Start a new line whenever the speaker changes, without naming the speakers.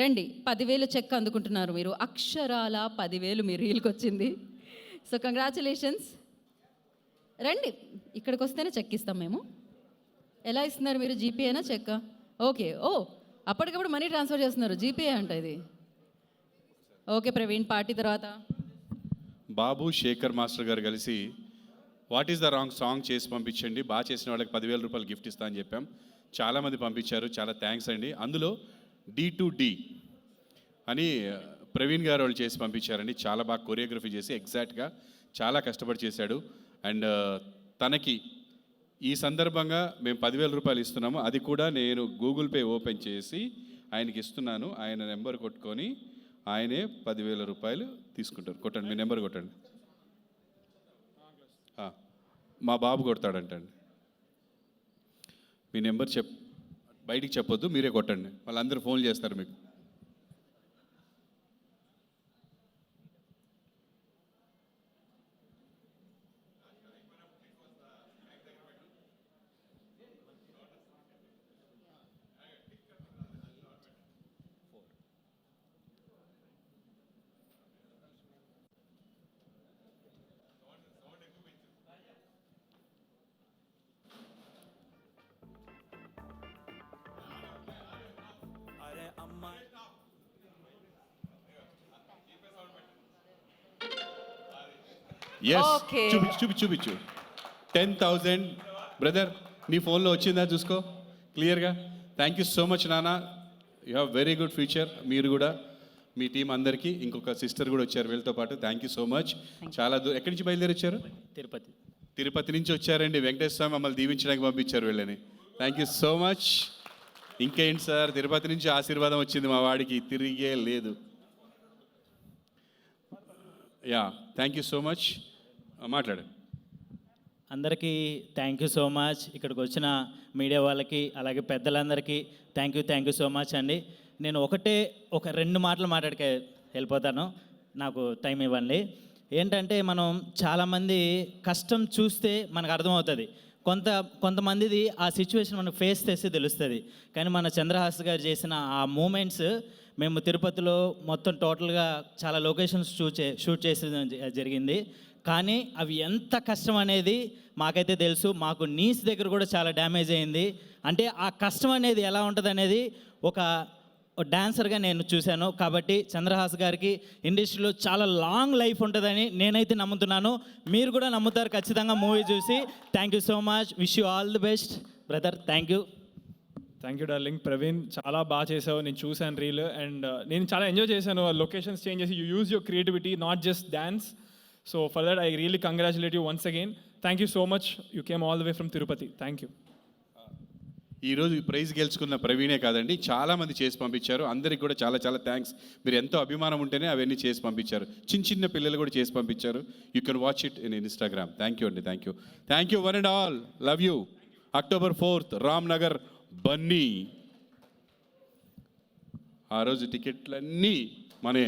రండి పదివేలు చెక్ అందుకుంటున్నారు మీరు. అక్షరాల పదివేలు మీ రీల్కి వచ్చింది. సో కంగ్రాచులేషన్స్ రండి ఇక్కడికి వస్తేనే చెక్ ఇస్తాం మేము. ఎలా ఇస్తున్నారు మీరు జీపేనా చెక్ ఓకే ఓ అప్పటికప్పుడు మనీ ట్రాన్స్ఫర్ చేస్తున్నారు జీపే అంట ఇది. ఓకే ప్రవీణ్ పార్టీ తర్వాత.
బాబు శేఖర్ మాస్టర్ గారు కలిసి what is the wrong song చేసి పంపించండి. బాగా చేసిన వాళ్ళకి పదివేల రూపాయలు గిఫ్ట్ ఇస్తా అని చెప్పాం. చాలామంది పంపించారు చాలా థ్యాంక్స్ అండి. అందులో డి టు డి అని ప్రవీణ్ గారు వాళ్ళు చేసి పంపించారండి. చాలా బాగా కొరియోగ్రఫీ చేసి ఎగ్జాక్ట్గా చాలా కష్టపడి చేశాడు. అండ్ తనకి ఈ సందర్భంగా మేము పదివేల రూపాయలు ఇస్తున్నాము. అది కూడా నేను గూగుల్ పే ఓపెన్ చేసి ఆయనకి ఇస్తున్నాను. ఆయన నెంబర్ కొట్టుకొని ఆయనే పదివేల రూపాయలు తీసుకుంటారు. కొట్టండి మీ నెంబర్ కొట్టండి. మా బాబు కొడతాడంటండి. మీ నెంబర్ చెప్ బయటికి చెప్పొద్దు మీరే కొట్టండి. వాళ్ళందరూ ఫోన్ చేస్తారు మీకు. Yes
Okay.
చూపించు చూపించు చూపించు టెన్ థౌజండ్ బ్రదర్ నీ ఫోన్లో వచ్చిందా చూసుకో. క్లియర్గా థ్యాంక్ యూ సో మచ్ నాన్న you have very good future మీరు కూడా. మీ టీం అందరికీ ఇంకొక సిస్టర్ కూడా వచ్చారు వీళ్ళతో పాటు. థ్యాంక్ యూ సో మచ్ చాలా దూ ఎక్కడి నుంచి బయలుదేరి వచ్చారు
తిరుపతి.
తిరుపతి నుంచి వచ్చారండి. వెంకటేశ్వర స్వామి మమ్మల్ని దీవించడానికి పంపించారు వీళ్ళని. థ్యాంక్ యూ సో మచ్ ఇంకేంటి సార్? తిరుపతి నుంచి ఆశీర్వాదం వచ్చింది మా వాడికి. తిరిగే లేదు. Yeah thank you so much మాట్లాడు.
అందరికీ థ్యాంక్ యూ సో మచ్ ఇక్కడికి వచ్చిన మీడియా వాళ్ళకి అలాగే పెద్దలందరికీ thank you thank you so much అండి. నేను ఒకటే ఒక రెండు మాటలు మాట్లాడికే వెళ్ళిపోతాను. నాకు టైం ఇవ్వండి. ఏంటంటే మనం చాలామంది కష్టం చూస్తే మనకు అర్థమవుతుంది. కొంత కొంతమందిది ఆ సిచ్యువేషన్ మనకు ఫేస్ చేస్తే తెలుస్తుంది. కానీ మన చంద్రహాస్ గారు చేసిన ఆ మూమెంట్స్ మేము తిరుపతిలో మొత్తం టోటల్గా చాలా లొకేషన్స్ షూట్ చే షూట్ చేసేది జరిగింది. కానీ అవి ఎంత కష్టం అనేది మాకైతే తెలుసు. మాకు నీస్ దగ్గర కూడా చాలా డ్యామేజ్ అయింది. అంటే ఆ కష్టం అనేది ఎలా ఉంటుంది అనేది ఒక డాన్సర్గా నేను చూశాను. కాబట్టి చంద్రహాస్ గారికి ఇండస్ట్రీలో చాలా లాంగ్ లైఫ్ ఉంటుందని నేనైతే నమ్ముతున్నాను. మీరు కూడా నమ్ముతారు ఖచ్చితంగా మూవీ చూసి. Thank you so much wish you all the best brother thank you
thank you darling Praveen చాలా బాగా చేసావు. నేను చూశాను రీల్. అండ్ నేను చాలా ఎంజాయ్ చేశాను. లొకేషన్స్ చేంజ్ చేసి you use your creativity not just dance so for that I really congratulate you once again thank you so much you came all the way from Tirupati thank you
ఈరోజు ఈ praise గెలుచుకున్న ప్రవీణే కాదండి చాలామంది చేసి పంపించారు. అందరికి కూడా చాలా చాలా థ్యాంక్స్ మీరు ఎంతో అభిమానం ఉంటేనే అవన్నీ చేసి పంపించారు. చిన్న చిన్న పిల్లలు కూడా చేసి పంపించారు. You can watch it in Instagram thank you అండి thank you thank you one and all love you October fourth Ram Nagar Bunny ఆ రోజు టికెట్లన్నీ మనే